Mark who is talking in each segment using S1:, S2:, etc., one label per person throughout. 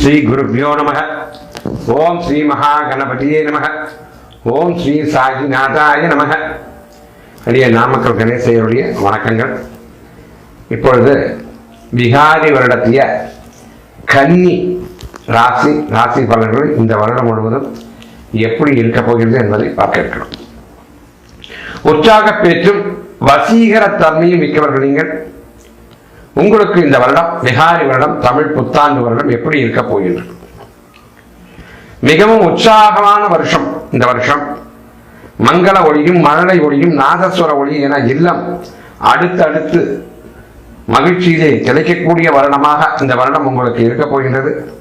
S1: ஸ்ரீ குருப்பியோ நம ஓம் ஸ்ரீ மகா கணபதியே நம ஓம் ஸ்ரீ சாயிநாதாய நம அடிய நாமக்கல் கணேசையருடைய வணக்கங்கள். இப்பொழுது பிகாரி வருடத்திய கன்னி ராசி ராசி பலன்கள் இந்த வருடம் முழுவதும் எப்படி இருக்கப் போகிறது என்பதை பார்க்க இருக்கிறோம். உற்சாக பேச்சும் வசீகர தன்மையும் மிக்கவர்கள் நீங்கள். உங்களுக்கு இந்த வருடம் விகாரி வருடம் தமிழ் புத்தாண்டு வருடம் எப்படி இருக்க போகின்றது? மிகவும் உற்சாகமான வருஷம் இந்த வருஷம். மங்கள ஒளியும் மழலை ஒளியும் நாதஸ்வர ஒளி என இல்லம் அடுத்தடுத்து மகிழ்ச்சியிலே கிடைக்கக்கூடிய வருடமாக இந்த வருடம் உங்களுக்கு இருக்க போகின்றது.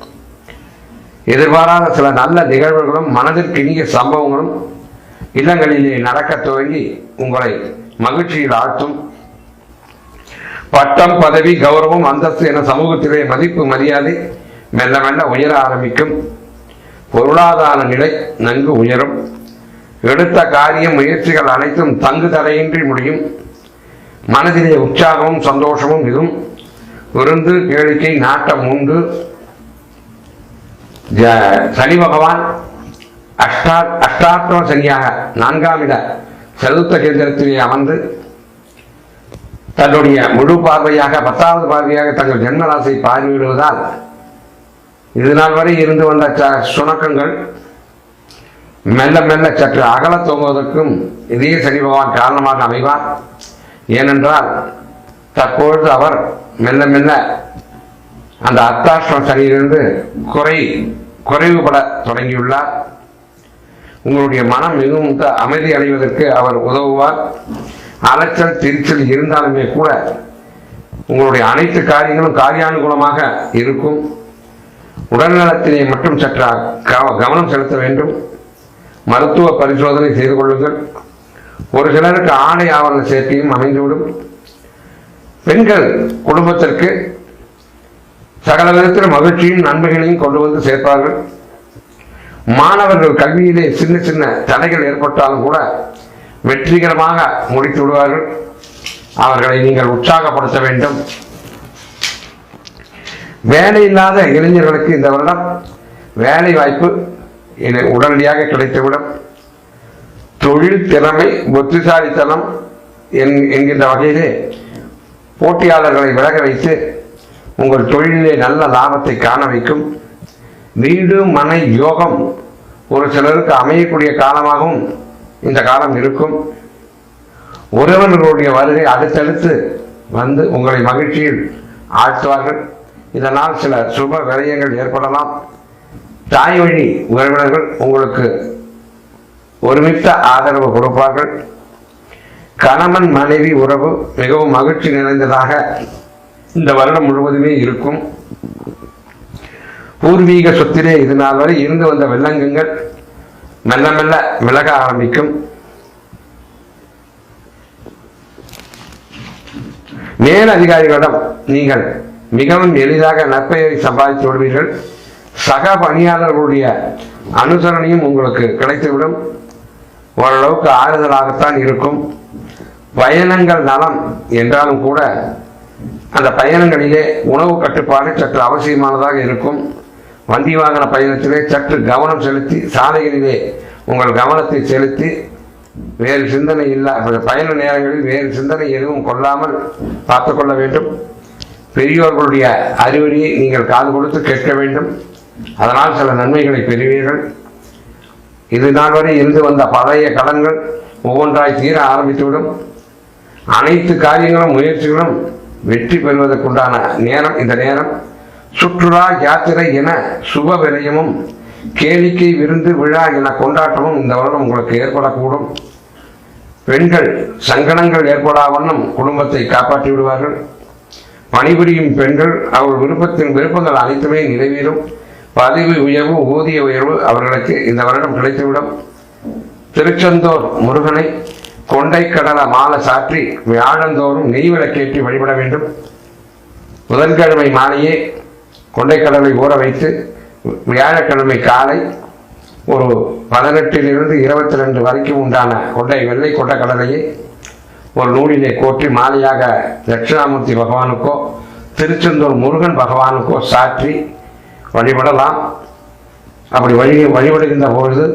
S1: எதிர்பாராத சில நல்ல நிகழ்வுகளும் மனதிற்கு இனிய சம்பவங்களும் இல்லங்களிலே நடக்க துவங்கி உங்களை மகிழ்ச்சியில் ஆழ்த்தும். பட்டம் பதவி கௌரவம் அந்தஸ்து என சமூகத்திலே மதிப்பு மரியாதை மெல்ல மெல்ல உயர ஆரம்பிக்கும். பொருளாதார நிலை நன்கு உயரும். எடுத்த காரியம் முயற்சிகள் அனைத்தும் தங்கு தடையின்றி முடியும். மனதிலே உற்சாகமும் சந்தோஷமும் இதுவும் விருந்து கேளிக்கை நாட்டம் உண்டு ஜ- சனி பகவான் அஷ்டா அஷ்டாத்ம சனியாக நான்காம் இட செலுத்த கேந்திரத்திலே அமர்ந்து தன்னுடைய முழு பார்வையாக பத்தாவது பார்வையாக தங்கள் ஜென்மராசை பார்வையிடுவதால் இது நாள் வரை இருந்து வந்த ச- சுணக்கங்கள் மெல்ல மெல்ல சற்று அகலத் தொங்குவதற்கும் இதே சனி பகவான் காரணமாக அமைவார். ஏனென்றால் தற்பொழுது அவர் மெல்ல மெல்ல அந்த அத்தாஷ்டம் சனியிலிருந்து குறை குறைவுபட தொடங்கியுள்ளார். உங்களுடைய மனம் மிகவும் த- அமைதி அடைவதற்கு அவர் உதவுவார். அலைச்சல் திருச்சல் இருந்தாலுமே கூட உங்களுடைய அனைத்து காரியங்களும் காரியானுகூலமாக இருக்கும். உடல்நலத்திலே மட்டும் சற்று கவ- கவனம் செலுத்த வேண்டும். மருத்துவ பரிசோதனை செய்து கொள்ளுங்கள். ஒரு சிலருக்கு ஆடை ஆவரண சேர்க்கையும் அமைந்துவிடும். பெண்கள் குடும்பத்திற்கு சகல விதத்தில் மகிழ்ச்சியும் நன்மைகளையும் கொண்டு வந்து சேர்ப்பார்கள். மாணவர்கள் கல்வியிலே சின்ன சின்ன தடைகள் ஏற்பட்டாலும் கூட வெற்றிகரமாக முடித்து விடுவார்கள். அவர்களை நீங்கள் உற்சாகப்படுத்த வேண்டும். வேலை இல்லாத இளைஞர்களுக்கு இந்த வருடம் வேலை வாய்ப்பு உடனடியாக கிடைத்துவிடும். தொழில் திறமை புத்திசாலித்தனம் என்- என்கின்ற வகையிலே போட்டியாளர்களை விலக வைத்து உங்கள் தொழிலிலே நல்ல லாபத்தை காண வைக்கும். வீடு மனை யோகம் ஒரு சிலருக்கு அமையக்கூடிய காலமாகவும் இந்த காலம் இருக்கும். உறவினர்களுடைய வருகை அடுத்தடுத்து வந்து உங்களை மகிழ்ச்சியில் ஆழ்த்துவார்கள். இதனால் சில சுப விரயங்கள் ஏற்படலாம். தாய் வழி உறவினர்கள் உங்களுக்கு ஒருமித்த ஆதரவு கொடுப்பார்கள். கணவன் மனைவி உறவு மிகவும் மகிழ்ச்சி நிறைந்ததாக இந்த வருடம் முழுவதுமே இருக்கும். பூர்வீக சொத்திலே இது நாள் வரை இருந்து வந்த வெள்ளங்கங்கள் மெல்ல மெல்ல விலக ஆரம்பிக்கும். மேல் அதிகாரிகளிடம் நீங்கள் மிகவும் எளிதாக நற்பெயரை சம்பாதித்து விடுவீர்கள். சக பணியாளர்களுடைய அனுசரணையும் உங்களுக்கு கிடைத்துவிடும். ஓரளவுக்கு ஆறுதலாகத்தான் இருக்கும். பயணங்கள் நலம் என்றாலும் கூட அந்த பயணங்களிலே உணவு கட்டுப்பாடு சற்று அவசியமானதாக இருக்கும். வண்டி வாகன பயணத்திலே சற்று கவனம் செலுத்தி சாலைகளிலே உங்கள் கவனத்தை செலுத்தி வேறு சிந்தனை இல்லா பயண நேரங்களில் வேறு சிந்தனை எதுவும் கொள்ளாமல் பார்த்து கொள்ள வேண்டும். பெரியோர்களுடைய அறிவுரையை நீங்கள் காது கொடுத்து கேட்க வேண்டும். அதனால் சில நன்மைகளை பெறுவீர்கள். இது நாள் வரை இருந்து வந்த பழைய கடன்கள் ஒவ்வொன்றாய் தீர ஆரம்பித்துவிடும். அனைத்து காரியங்களும் முயற்சிகளும் வெற்றி பெறுவதற்குண்டான நேரம் இந்த நேரம். சுற்றுலா யாத்திரை என சுப விரயமும் கேளிக்கை விருந்து விழா என கொண்டாட்டமும் இந்த வருடம் உங்களுக்கு ஏற்படக்கூடும். பெண்கள் சங்கடங்கள் ஏற்படா வண்ணம் குடும்பத்தை காப்பாற்றி விடுவார்கள். பணிபுரியும் பெண்கள் அவர்கள் விருப்பத்தின் விருப்பங்கள் அனைத்துமே நிறைவேறும். பதவி உயர்வு ஊதிய உயர்வு அவர்களுக்கு இந்த வருடம் கிடைத்துவிடும். திருச்செந்தூர் முருகனை கொண்டை கடல மாலை சாற்றி வியாழந்தோறும் நெய் விளக்கேற்றி வழிபட வேண்டும். புதன்கிழமை மாலையே கொண்டைக்கடலை ஊற வைத்து வியாழக்கிழமை காலை ஒரு பதினெட்டிலிருந்து இருபத்தி ரெண்டு வரைக்கும் உண்டான கொண்டை வெள்ளை கொண்டைக்கடலையை ஒரு நூலினை கோற்றி மாலையாக தட்சிணாமூர்த்தி பகவானுக்கோ திருச்செந்தூர் முருகன் பகவானுக்கோ சாற்றி வழிபடலாம். அப்படி வழி வழிபடுகின்ற பொழுது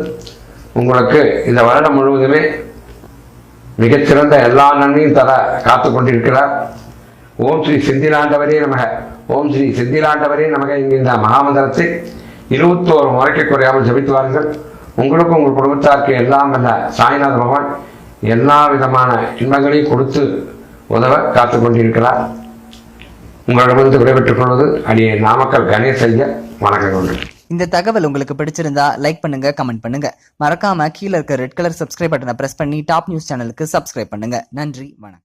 S1: உங்களுக்கு இந்த வருடம் முழுவதுமே மிகச்சிறந்த எல்லா நன்மையும் தர காத்து கொண்டிருக்கிறார். ஓம் ஸ்ரீ செந்திலாண்டவரே நமக. ஓம் ஸ்ரீ செந்திலாண்டவரே நமக. என்கின்ற மகாமந்திரத்தை இருபத்தோரு முறைக்கு குறையாமல் ஜபித்து வாருங்கள் உங்களுக்கும் உங்கள் குடும்பத்தாருக்கு எல்லாம் வல்ல சாய்நாத பகவான் எல்லா விதமான இன்பங்களையும் கொடுத்து உதவ காத்து கொண்டிருக்கிறார் உங்களிடமிருந்து விடைபெற்றுக் கொள்வது அடியே நாமக்கல் கணேசையா வணக்கங்கள்
S2: இந்த தகவல் உங்களுக்கு பிடிச்சிருந்தா லைக் பண்ணுங்க கமெண்ட் பண்ணுங்க. மறக்காம கீழே இருக்க ரெட் கலர் சப்ஸ்கிரைப் பட்டனை பிரஸ் பண்ணி டாப் நியூஸ் சேனலுக்கு சப்ஸ்கிரைப் பண்ணுங்க. நன்றி வணக்கம்.